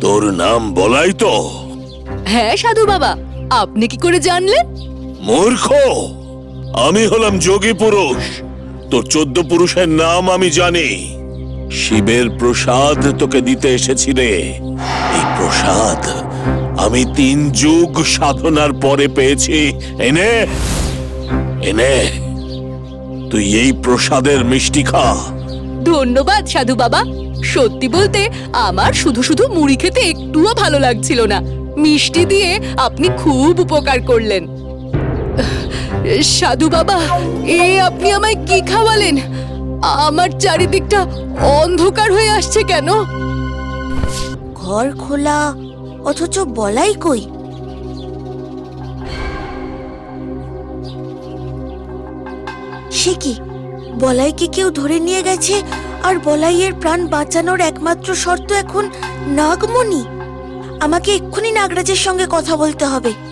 তোর নাম বলাই তো। হ্যাঁ সাধু বাবা। আপনি কি করে জানলেন? মূর্খ। আমি হলাম যোগী পুরুষ। তোর চোদ্দ পুরুষের নাম আমি জানি। শিবের প্রসাদ তোকে দিতে এসেছি রে। এই প্রসাদ আমি তিন যুগ সাধনার পরে পেয়েছি। এনে এনে তুই এই প্রসাদের মিষ্টি খা। ধন্যবাদ, সাধু বাবা। সত্যি বলতে, আমার শুধু শুধু মুড়ি খেতে একটুও ভালো লাগছিল না। মিষ্টি দিয়ে আপনি খুব উপকার করলেন। সাধু বাবা, এ আপনি আমায় কি খাওয়ালেন? আমার চারিদিকটা অন্ধকার হয়ে আসছে কেন? ঘর খোলা, অথচ বলাই কই? সে কি? বলাইকে কেউ ধরে নিয়ে গেছে? আর বলাইয়ের প্রাণ বাঁচানোর একমাত্র শর্ত এখন নাগমণি। আমাকে এক্ষুনি নাগরাজের সঙ্গে কথা বলতে হবে।